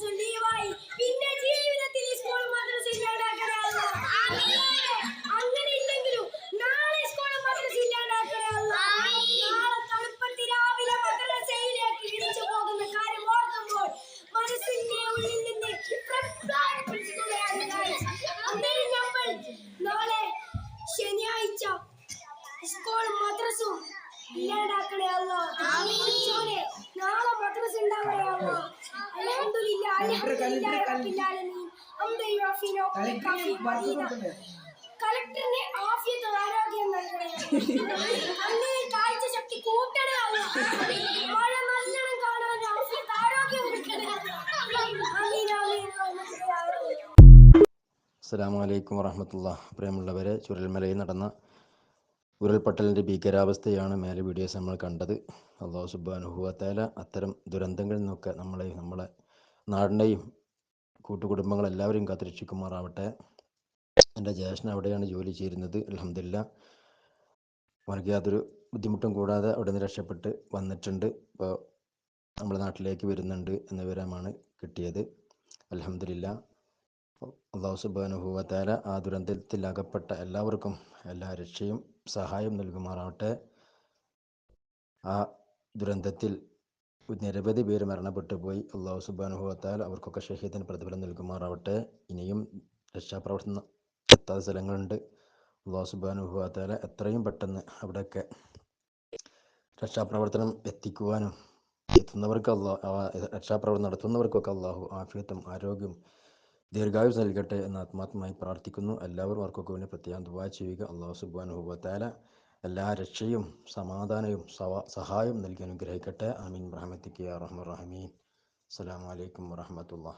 சொல்லி வாய் പിന്നെ ജീവിതത്തിൽ സ്കൂൾ കളക്ടറിന് ആഫിയത്ത് ആരോഗ്യം നൽകണേ. അങ്ങനെ കാഴ്ച ശക്തി കൂട്ടണേ മഴ നല്ലോണം കാണാൻ ആഫിയത്ത് ആരോഗ്യം കൊടുക്കണേ അലൈക്കും വറഹമത്തുള്ള. പ്രിയമുള്ളവരെ ചുരൽമലയിൽ നടന്ന ഉരുൾപൊട്ടലിന്റെ ഭീകരാവസ്ഥയാണ് മേലെ വീഡിയോസ് നമ്മൾ കണ്ടത്. അള്ളാഹു സുബാനുഹുവത്തേല അത്തരം ദുരന്തങ്ങളിൽ നിന്നൊക്കെ നമ്മളെ നമ്മളെ നാടിനെയും കൂട്ടുകുടുംബങ്ങളെല്ലാവരെയും കാത്തിരക്ഷിക്കുമാറാവട്ടെ. എന്റെ ജ്യേഷ്ഠൻ അവിടെയാണ് ജോലി ചെയ്യുന്നത്. അലഹമില്ല അവർക്ക് യാതൊരു ബുദ്ധിമുട്ടും കൂടാതെ അവിടെ നിന്ന് രക്ഷപ്പെട്ട് വന്നിട്ടുണ്ട്. ഇപ്പോൾ നമ്മുടെ നാട്ടിലേക്ക് വരുന്നുണ്ട് എന്ന വിവരമാണ് കിട്ടിയത്. അലഹമില്ല അള്ളാഹു സുബാനുഭവത്താല ആ ദുരന്തത്തിൽ അകപ്പെട്ട എല്ലാവർക്കും എല്ലാ രക്ഷയും സഹായം നൽകുമാറാവട്ടെ. ആ ദുരന്തത്തിൽ നിരവധി പേര് മരണപ്പെട്ടു പോയി. അള്ളാഹു സുബാനുഭവത്താൽ അവർക്കൊക്കെ ഷഹീദിന് പ്രതിഫലം നൽകുമാറാവട്ടെ. ഇനിയും രക്ഷാപ്രവർത്തനം എത്താത്ത സ്ഥലങ്ങളുണ്ട്. അള്ളാഹു സുബാനുഭവത്താൽ എത്രയും പെട്ടെന്ന് അവിടെയൊക്കെ രക്ഷാപ്രവർത്തനം എത്തിക്കുവാനും എത്തുന്നവർക്ക് അള്ളാഹ് രക്ഷാപ്രവർത്തനം നടത്തുന്നവർക്കൊക്കെ അള്ളാഹു ആഫിയത്തും ആരോഗ്യം ദീർഘായുസ് നൽകട്ടെ എന്ന് ആത്മാർത്ഥമായി പ്രാർത്ഥിക്കുന്നു. എല്ലാവരും അവർക്കൊക്കെ വേണ്ടി പ്രത്യേകം ദുബായ് ചെയ്യുക. അള്ളാഹു സുബാനുഭവത്താല എല്ലാ രക്ഷയും സമാധാനവും സവ സഹായം നൽകി അനുഗ്രഹിക്കട്ടെ. അമീൻ റഹമത്തിക്ക് റഹ്മ റഹമീൻ അസ്സാം വലൈക്കും വാഹമത്തുള്ള